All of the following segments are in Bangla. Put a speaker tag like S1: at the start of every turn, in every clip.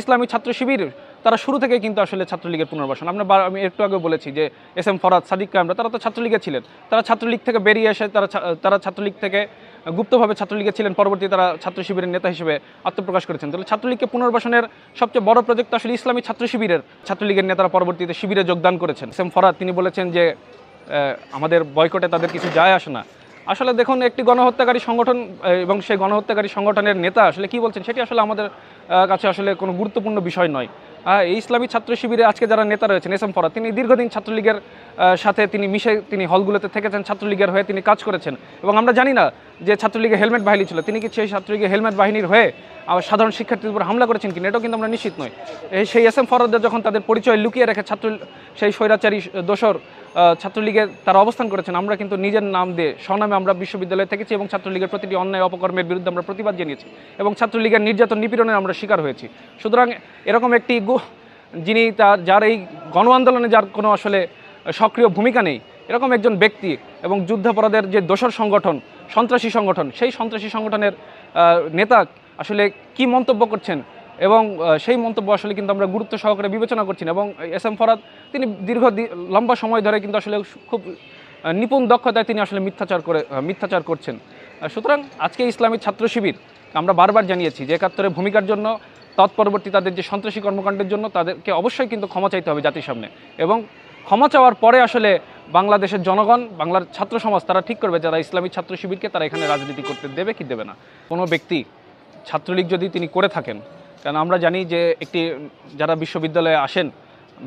S1: ইসলামী ছাত্র শিবির, তারা শুরু থেকে কিন্তু আসলে ছাত্রলীগের পুনর্বাসন। আমরা আমি একটু আগে বলেছি যে এস এম ফরাদ, সাদিক কামরা তারা তো ছাত্রলীগে ছিলেন। তারা ছাত্রলীগ থেকে বেরিয়ে এসে তারা তারা ছাত্রলীগ থেকে গুপ্তভাবে ছাত্রলীগে ছিলেন। পরবর্তী তারা ছাত্র শিবিরের নেতা হিসেবে আত্মপ্রকাশ করেছেন। তাহলে ছাত্রলীগকে পুনর্বাসনের সবচেয়ে বড় প্রজেক্ট আসলে ইসলামী ছাত্র শিবিরের। ছাত্রলীগের নেতারা পরবর্তীতে শিবিরে যোগদান করেছেন। এস এম ফরাদ, তিনি বলেছেন যে আমাদের বয়কটে তাদের কিছু যায় আসে না। আসলে দেখুন, একটি গণহত্যাকারী সংগঠন এবং সেই গণহত্যাকারী সংগঠনের নেতা আসলে কি বলছেন, সেটি আসলে আমাদের কাছে আসলে কোনো গুরুত্বপূর্ণ বিষয় নয়। এই ইসলামী ছাত্র শিবিরে আজকে যারা নেতা রয়েছেন এস এম ফরাদ তিনি দীর্ঘদিন ছাত্রলীগের সাথে তিনি মিশে তিনি হলগুলোতে থেকেছেন ছাত্রলীগের হয়ে তিনি কাজ করেছেন। এবং আমরা জানি না যে ছাত্রলীগে হেলমেট বাহিনী ছিল তিনি কি সেই ছাত্রলীগের হেলমেট বাহিনীর হয়ে আবার সাধারণ শিক্ষার্থীদের উপর হামলা করেছেন কিনা এটাও কিন্তু আমরা নিশ্চিত নই। সেই এস এম ফরাদদের যখন তাদের পরিচয় লুকিয়ে রেখে ছাত্র সেই স্বৈরাচারী আহ, ছাত্রলীগে তারা অবস্থান করেছেন আমরা কিন্তু নিজের নাম দিয়ে স্বনামে আমরা বিশ্ববিদ্যালয়ে থেকেছি এবং ছাত্রলীগের প্রতিটি অন্যায় অপকর্মের বিরুদ্ধে আমরা প্রতিবাদ জানিয়েছি এবং ছাত্রলীগের নির্যাতন নিপীড়নের আমরা শিকার হয়েছি। সুতরাং এরকম একটি গু- যিনি তার যার এই গণ আন্দোলনে যার কোনো আসলে সক্রিয় ভূমিকা নেই, এরকম একজন ব্যক্তি এবং যুদ্ধাপরাধের যে দোসর সংগঠন, সন্ত্রাসী সংগঠন, সেই সন্ত্রাসী সংগঠনের নেতা আসলে কি মন্তব্য করছেন এবং সেই মন্তব্য আসলে কিন্তু আমরা গুরুত্ব সহকারে বিবেচনা করছি এবং এস এম ফরাদ, তিনি দীর্ঘ লম্বা সময় ধরে কিন্তু আসলে খুব নিপুণ দক্ষতায় তিনি আসলে মিথ্যাচার করে মিথ্যাচার করছেন। সুতরাং আজকে ইসলামী ছাত্র শিবির, আমরা বারবার জানিয়েছি যে একাত্তরের ভূমিকার জন্য তৎপরবর্তী তাদের যে সন্ত্রাসী কর্মকাণ্ডের জন্য তাদেরকে অবশ্যই কিন্তু ক্ষমা চাইতে হবে জাতির সামনে। এবং ক্ষমা চাওয়ার পরে আসলে বাংলাদেশের জনগণ, বাংলার ছাত্র সমাজ, তারা ঠিক করবে যারা ইসলামী ছাত্র শিবিরকে তারা এখানে রাজনীতি করতে দেবে কি দেবে না। কোনো ব্যক্তি, ছাত্রলীগ যদি তিনি করে থাকেন, কারণ আমরা জানি যে একটি, যারা বিশ্ববিদ্যালয়ে আসেন,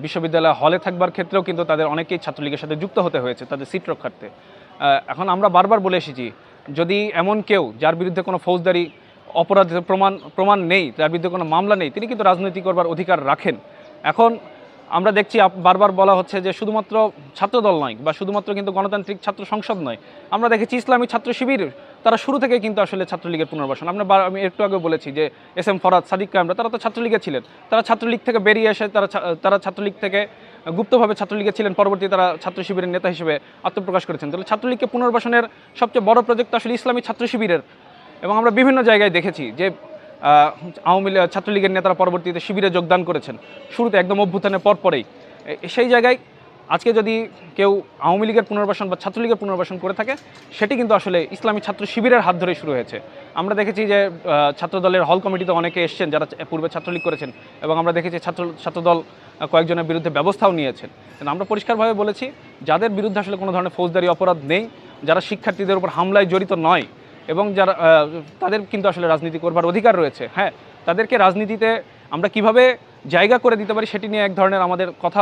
S1: বিশ্ববিদ্যালয় হলে থাকবার ক্ষেত্রেও কিন্তু তাদের অনেকেই ছাত্রলীগের সাথে যুক্ত হতে হয়েছে, তাদের সিট রক্ষার্থে। এখন আমরা বারবার বলে এসেছি, যদি এমন কেউ যার বিরুদ্ধে কোনো ফৌজদারি অপরাধের প্রমাণ প্রমাণ নেই, তার বিরুদ্ধে কোনো মামলা নেই, তিনি কিন্তু রাজনীতি করবার অধিকার রাখেন। এখন আমরা দেখছি বারবার বলা হচ্ছে যে শুধুমাত্র ছাত্রদল নয় বা শুধুমাত্র কিন্তু গণতান্ত্রিক ছাত্র সংসদ নয়, আমরা দেখেছি ইসলামী ছাত্র শিবির, তারা শুরু থেকে কিন্তু আসলে ছাত্রলীগের পুনর্বাসন। আমরা আমি একটু আগে বলেছি যে এস এম ফরাদ, সাদিক কামরা তারা তো ছাত্রলীগে ছিলেন। তারা ছাত্রলীগ থেকে বেরিয়ে এসে তারা তারা ছাত্রলীগ থেকে গুপ্তভাবে ছাত্রলীগে ছিলেন পরবর্তী তারা ছাত্র শিবিরের নেতা হিসেবে আত্মপ্রকাশ করেছেন। তাহলে ছাত্রলীগকে পুনর্বাসনের সবচেয়ে বড় প্রজেক্ট আসলে ইসলামী ছাত্র শিবিরের। এবং আমরা বিভিন্ন জায়গায় দেখেছি যে আওয়ামী লীগ, ছাত্রলীগের নেতারা পরবর্তীতে শিবিরে যোগদান করেছেন। শুরুতে একদম অভ্যুত্থানের পর পরেই। সেই জায়গায় আজকে যদি কেউ আওয়ামী লীগের পুনর্বাসন বা ছাত্রলীগের পুনর্বাসন করে থাকে, সেটি কিন্তু আসলে ইসলামী ছাত্র শিবিরের হাত ধরে শুরু হয়েছে। আমরা দেখেছি যে ছাত্রদলের হল কমিটিতে অনেকে এসছেন যারা পূর্বে ছাত্রলীগ করেছেন এবং আমরা দেখেছি ছাত্র, ছাত্রদল কয়েকজনের বিরুদ্ধে ব্যবস্থাও নিয়েছেন। কিন্তু আমরা পরিষ্কারভাবে বলেছি, যাদের বিরুদ্ধে আসলে কোনো ধরনের ফৌজদারি অপরাধ নেই, যারা শিক্ষার্থীদের উপর হামলায় জড়িত নয় এবং যারা তাদের কিন্তু আসলে রাজনীতি করবার অধিকার রয়েছে হ্যাঁ? তাদেরকে রাজনীতিতে আমরা কীভাবে জায়গা করে দিতে পারি সেটি নিয়ে এক ধরনের আমাদের কথা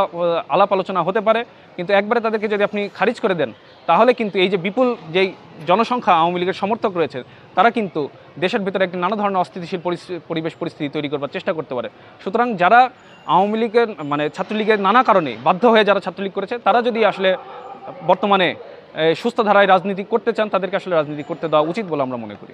S1: আলাপ আলোচনা হতে পারে। কিন্তু একবারে তাদেরকে যদি আপনি খারিজ করে দেন, তাহলে কিন্তু এই যে বিপুল যেই জনসংখ্যা আওয়ামী লীগের সমর্থক রয়েছে, তারা কিন্তু দেশের ভিতরে একটি নানা ধরনের অস্থিতিশীল পরিবেশ পরিস্থিতি তৈরি করবার চেষ্টা করতে পারে। সুতরাং যারা আওয়ামী লীগের মানে ছাত্রলীগের নানা কারণে বাধ্য হয়ে যারা ছাত্রলীগ করেছে, তারা যদি আসলে বর্তমানে সুস্থ ধারায় রাজনীতি করতে চান, তাদেরকে আসলে রাজনীতি করতে দেওয়া উচিত বলে আমরা মনে করি।